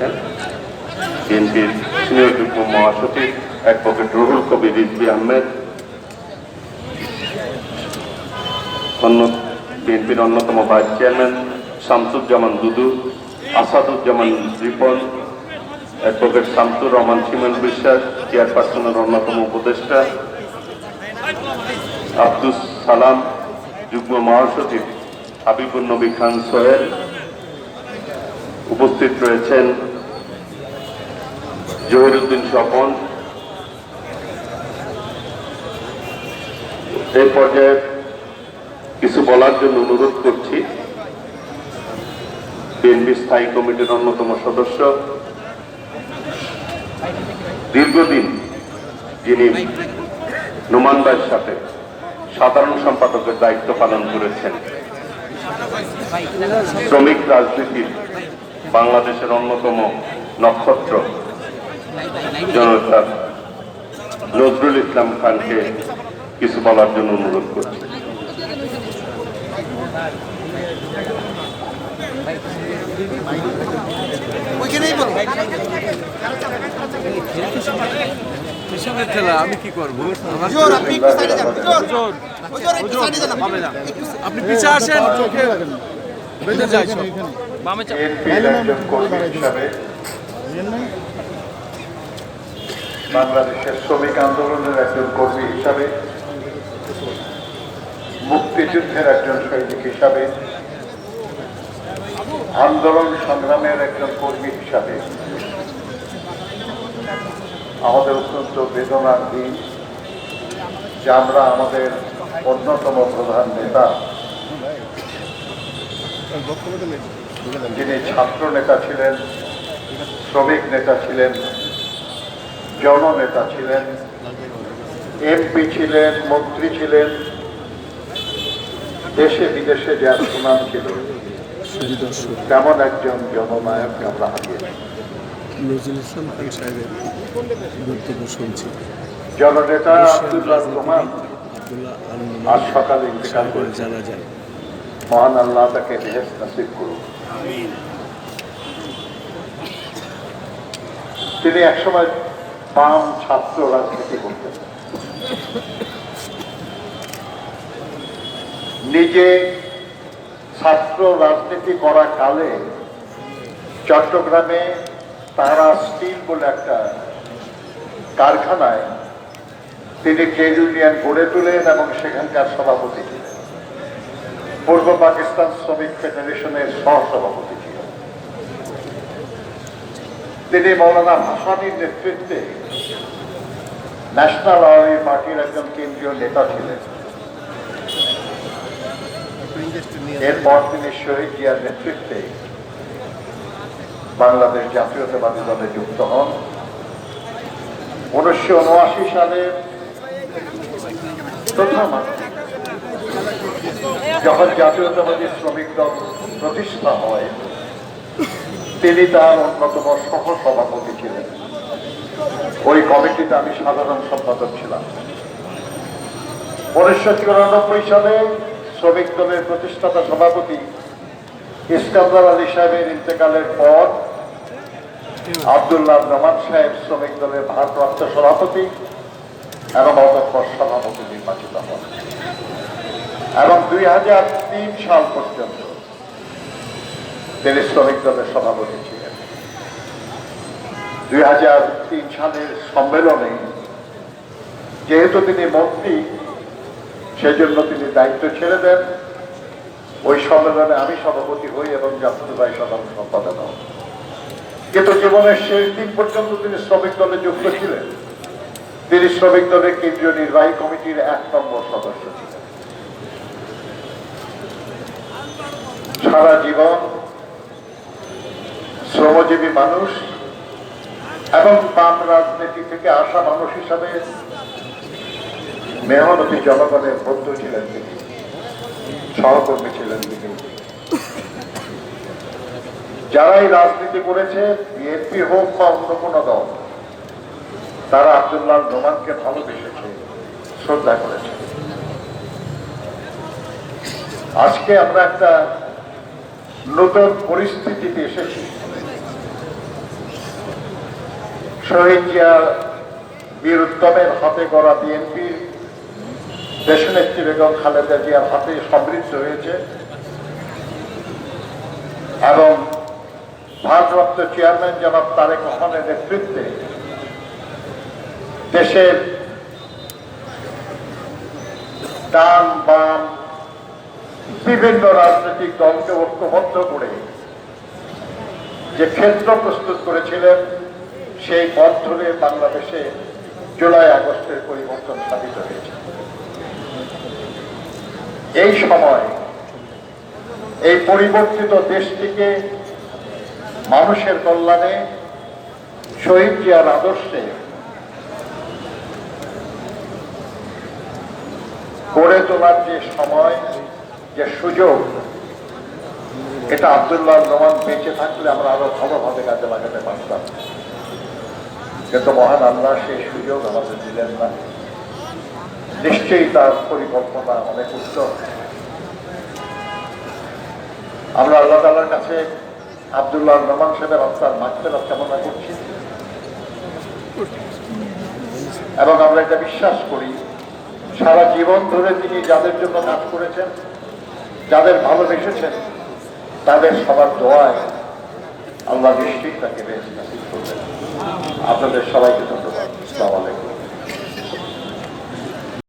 রয়েছেন বিএনপির সিনিয়র যুগ্ম মহাসচিব অ্যাডভোকেট রুহুল কবির রিজভি আহমেদ, অন্য বিএনপির অন্যতম vice chairman Shamsuzzaman Dudu, Asaduzzaman Ripon advocate Shamsur Rahman Simon Biswas, চেয়ারপারসনের অন্যতম উপদেষ্টা আব্দুস সালাম, যুগ্ম মহাসচিব হাবিবুর নবী খান সোহেল। উপস্থিত রয়েছেন জহিরুদ্দিন স্বপন। এই পর্যায়ে কিছু বলার জন্য অনুরোধ করছি। বিএনপি স্থায়ী কমিটির অন্যতম সদস্য। দীর্ঘদিন যিনি নোমানবাইয়ের সাথে সাধারণ সম্পাদকের দায়িত্ব পালন করেছেন, শ্রমিক রাজনীতির বাংলাদেশের অন্যতম নক্ষত্র। জনতা নজরুল ইসলাম খানকে কিছু বলার জন্য অনুরোধ করছি। আমি কি করব? আপনি সাইডে যান। হুজুর হুজুর, হুজুর বাংলাদেশের শ্রমিক আন্দোলনের একজন কর্মী হিসাবে, মুক্তিযুদ্ধের একজন সৈনিক হিসাবে, আন্দোলন সংগ্রামের একজন কর্মী হিসাবে, আমাদের অত্যন্ত বেদনার দিন, যে আমরা আমাদের অন্যতম প্রধান নেতা, যিনি ছাত্র নেতা ছিলেন, শ্রমিক নেতা ছিলেন জননেতা ছিলেন এমপি ছিলেন মন্ত্রী ছিলেন দেশে বিদেশে যার সুনাম ছিল তেমন একজন জননায়ক আমরা হারিয়েছি। নজরুল ইসলাম খান সাহেবের বক্তব্য শুনছি। জননেতা আব্দুল্লাহ রহমান আজ সকালে ইন্তেকাল করে জানা যায়। মহান আল্লাহ তাকে বেহেস নসিব করুন তিনি একসময় বাম ছাত্র রাজনীতি করতেন নিজে ছাত্র রাজনীতি করা কালে চট্টগ্রামে তারা স্টিল বলে একটা কারখানায় তিনি ট্রেড ইউনিয়ন গড়ে তোলেন এবং সেখানকার সভাপতি ছিলেন। পূর্ব পাকিস্তান শ্রমিক ফেডারেশনের সহসভাপতি। তিনি মৌলানা ভাসানির নেতৃত্বে ন্যাশনাল আওয়ামী পার্টির একজন কেন্দ্রীয় নেতা ছিলেন। এরপর তিনি শহীদ জিয়ার নেতৃত্বে বাংলাদেশ জাতীয়তাবাদী দলে যুক্ত হন। উনিশশো উনআশি সালে যখন জাতীয়তাবাদী শ্রমিক দল প্রতিষ্ঠা হয় তিনি তার অন্যতম সহ সভাপতি ছিলেন। ওই কমিটিতে আমি সাধারণ সম্পাদক ছিলাম। উনিশশো চুরানব্বই সালে শ্রমিক দলের প্রতিষ্ঠাতা সভাপতি ইস্কান্দার আলী সাহেবের ইন্তেকালের পর আবদুল্লাহ রহমান সাহেব শ্রমিক দলের ভারপ্রাপ্ত সভাপতি এবং অতঃপর সভাপতি নির্বাচিত হন। এবং দুই হাজার তিন সাল পর্যন্ত তিনি শ্রমিক দলের সভাপতি ছিলেন। দুই হাজার তিন সালের সম্মেলনে যেহেতু তিনি মন্ত্রী, সেজন্য তিনি দায়িত্ব ছেড়ে দেন। ওই সম্মেলনে আমি সভাপতি হই এবং যাত্রীবাহী সাধারণ সম্পাদক। হন কিন্তু জীবনের শেষ দিন পর্যন্ত তিনি শ্রমিক দলে যুক্ত ছিলেন। তিনি শ্রমিক দলের কেন্দ্রীয় নির্বাহী কমিটির এক নম্বর সদস্য ছিলেন। সারা জীবন শ্রমজীবী মানুষ এবং বাম রাজনীতি থেকে আসা মানুষ হিসাবে মেহনতি জনগণের বন্ধু ছিলেন তিনি, সহকর্মী ছিলেন তিনি। যারাই রাজনীতি করেছে, বিএনপি হোক বা অন্য কোনো দল, তারা আব্দুল্লাহ নোমানকে ভালোবেসেছে, শ্রদ্ধা করেছে। আজকে আমরা একটা নতুন পরিস্থিতিতে এসেছি। শহীদ জিয়া বীর উত্তমের হাতে গড়া বিএনপির দেশনেত্রী বেগম খালেদা জিয়ার হাতে সমৃদ্ধ হয়েছে। এবং ভারপ্রাপ্ত চেয়ারম্যান জনাব তারেক রহমানের নেতৃত্বে দেশের ডান বাম বিভিন্ন রাজনৈতিক দলকে ঐক্যবদ্ধ করে যে ক্ষেত্র প্রস্তুত করেছিলেন সেই পথ ধরে বাংলাদেশে জুলাই আগস্টের পরিবর্তন সাধিত হয়েছে। এই সময় এই পরিবর্তিত দেশটিকে মানুষের কল্যাণে, শহীদ জিয়ার আদর্শে গড়ে তোলার যে সময়, যে সুযোগ, এটা আবদুল্লাহ রহমান বেঁচে থাকলে আমরা আরও ভালোভাবে কাজে লাগাতে পারতাম। কিন্তু মহান আল্লাহ সেই সুযোগ আমাদের দিলেন না। নিশ্চয়ই তার পরিকল্পনা অনেক উচ্চ আমরা আল্লাহ তালার কাছে আবদুল্লাহ রহমান সাহেবের আত্মার মাগফেরাত কামনা করছি। এবং আমরা এটা বিশ্বাস করি, সারা জীবন ধরে তিনি যাদের জন্য কাজ করেছেন, যাদের ভালোবেসেছেন, তাদের সবার দোয়ায় আল্লাহ নিশ্চয়ই তাকে বেশ নাসিব করবেন। আপনাদের সবাইকে ধন্যবাদ। আসসালামু আলাইকুম।